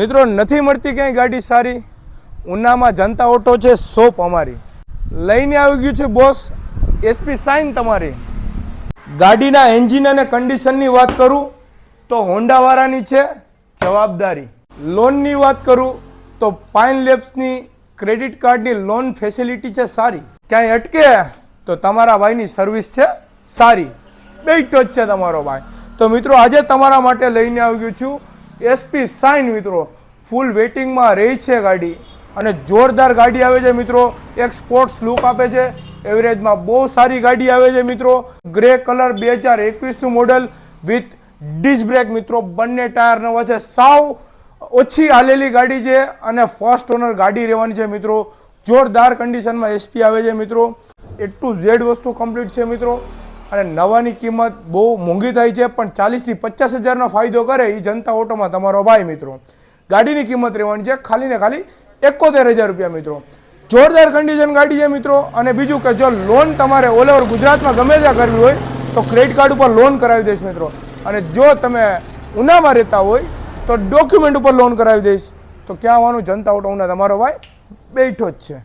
મિત્રો, નથી મળતી ક્યાંય ગાડી સારી? ઉનામાં જનતા ઓટો છે, સોપ અમારી. લઈને આવી ગયું છે બોસ એસપી સાઇન તમારી. ગાડીના એન્જિન અને કન્ડિશનની વાત કરું, તો હોન્ડાવાળાની છે જવાબદારી. લોનની વાત કરું, તો પાઇન લેબ્સની ક્રેડિટ કાર્ડની લોન ફેસિલિટી છે સારી. ક્યાંય અટકે, તો તમારા ભાઈની સર્વિસ છે સારી. બેટો જ છે તમારો ભાઈ. તો મિત્રો, આજે તમારા માટે લઈને આવી ગયો છું એસપી સાઇન મિત્રો. ફૂલ વેટિંગમાં રહી છે ગાડી. અને જોરદાર ગાડી આવે છે મિત્રો. એક સ્પોર્ટ્સ લુક આપે છે. એવરેજમાં બહુ સારી ગાડી આવે છે મિત્રો. ગ્રે કલર બે હજાર એકવીસનું મોડલ વિથ ડિસ્ક બ્રેક મિત્રો. બંને ટાયર નવા છે. સાવ ઓછી હાલેલી ગાડી છે અને ફર્સ્ટ ઓનર ગાડી રહેવાની છે મિત્રો. જોરદાર કન્ડિશનમાં એસપી આવે છે મિત્રો. એ ટુ ઝેડ વસ્તુ કમ્પ્લીટ છે મિત્રો. અને નવાની કિંમત બહુ મોંઘી થાય છે, પણ ચાલીસથી પચાસ હજારનો ફાયદો કરે એ જનતા ઓટોમાં તમારો ભાઈ મિત્રો. ગાડીની કિંમત રહેવાની છે, ખાલી ને ખાલી એકોતેર હજાર રૂપિયા મિત્રો. જોરદાર કન્ડિશન ગાડી છે મિત્રો, અને બીજું કે જો લોન તમારે ઓલ ઓવર ગુજરાતમાં ગમે ત્યાં કરવી હોય, તો ક્રેડિટ કાર્ડ ઉપર લોન કરાવી દઈશ મિત્રો. અને જો તમે ઉનામાં રહેતા હોય, તો ડોક્યુમેન્ટ ઉપર લોન કરાવી દઈશ. તો ક્યાં આવવાનું? જનતા ઓટો ઉના તમારો ભાઈ બેઠો જ છે.